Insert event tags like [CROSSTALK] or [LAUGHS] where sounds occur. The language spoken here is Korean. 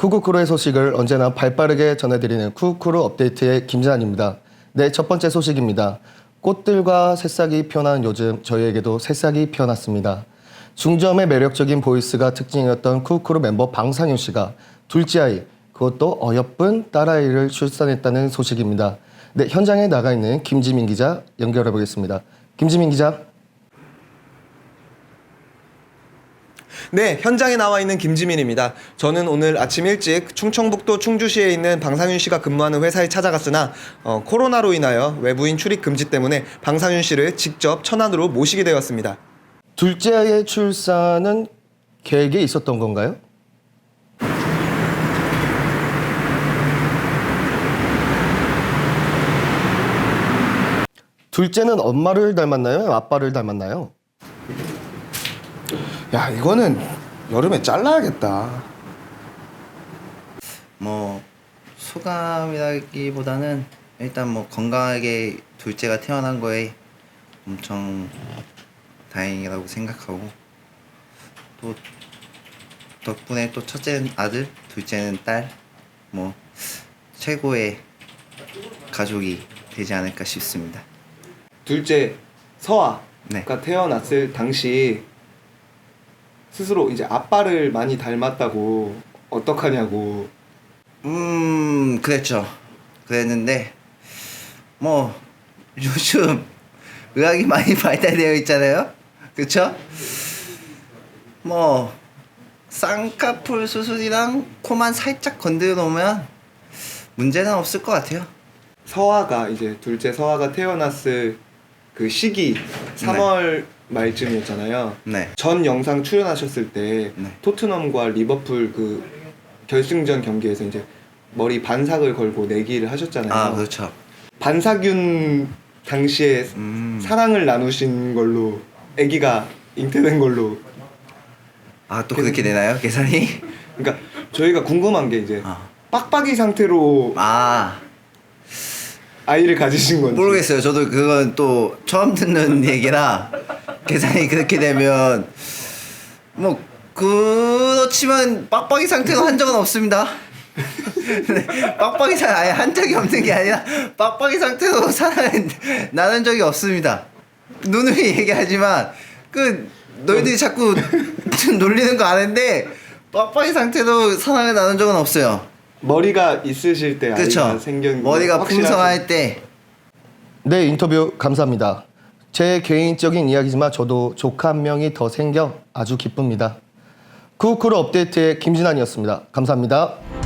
쿠쿠쿠로의 소식을 언제나 발빠르게 전해드리는 쿠쿠쿠로 업데이트의 김진환입니다. 네, 첫 번째 소식입니다. 꽃들과 새싹이 피어나는 요즘 저희에게도 새싹이 피어났습니다. 중점의 매력적인 보이스가 특징이었던 쿠쿠쿠로 멤버 방상윤 씨가 둘째 아이, 그것도 어여쁜 딸아이를 출산했다는 소식입니다. 네, 현장에 나가 있는 김지민 기자 연결해 보겠습니다. 김지민 기자. 네, 현장에 나와 있는 김지민입니다. 저는 오늘 아침 일찍 충청북도 충주시에 있는 방상윤 씨가 근무하는 회사에 찾아갔으나 어, 코로나로 인하여 외부인 출입 금지 때문에 방상윤 씨를 직접 천안으로 모시게 되었습니다. 둘째 아이의 출산은 계획에 있었던 건가요? 둘째는 엄마를 닮았나요? 아빠를 닮았나요? 야 이거는 여름에 잘라야겠다. 뭐 소감이라기보다는 일단 뭐 건강하게 둘째가 태어난 거에 엄청 다행이라고 생각하고 또 덕분에 또 첫째는 아들, 둘째는 딸, 뭐 최고의 가족이 되지 않을까 싶습니다. 둘째 서아가 네. 태어났을 당시 스스로 이제 아빠를 많이 닮았다고 어떡하냐고 음, 그랬죠. 그랬는데 뭐 요즘 의학이 많이 [LAUGHS] 발달되어 있잖아요. 그쵸? 뭐 쌍꺼풀 수술이랑 코만 살짝 건드려 놓으면 문제는 없을 것 같아요. 서아가 이제 둘째 서아가 태어났을 그 시기 3월 말쯤이었잖아요. 네. 전 영상 출연하셨을 때 네. 토트넘과 리버풀 그 결승전 경기에서 이제 머리 반삭을 걸고 내기를 하셨잖아요. 아, 그렇죠. 반삭윤 당시에 음. 사랑을 나누신 걸로 아기가 잉태된 걸로 아, 또 그렇게 되나요? 계산이? 그러니까 저희가 궁금한 게 이제 아. 빡빡이 상태로 아, 아이를 가지신 건지 모르겠어요. 저도 그건 또 처음 듣는 얘기라 계산이 그렇게 되면 뭐 그렇지만 빡빡이 상태로 한 적은 없습니다. 네, [LAUGHS] 빡빡이 상 아예 한 적이 없는 게 아니라 빡빡이 상태로 사랑을 나눈 적이 없습니다. 누누이 얘기하지만 그 너희들이 자꾸 놀리는 거 아는데 빡빡이 상태로 사랑을 나눈 적은 없어요. 머리가 있으실 때 아이가 그렇죠. 생긴 머리가. 풍성할 때 네, 인터뷰 감사합니다. 제 개인적인 이야기지만 저도 조카 한 명이 더 생겨 아주 기쁩니다. 쿠쿠쿠로 업데이트의 김진환이었습니다. 감사합니다.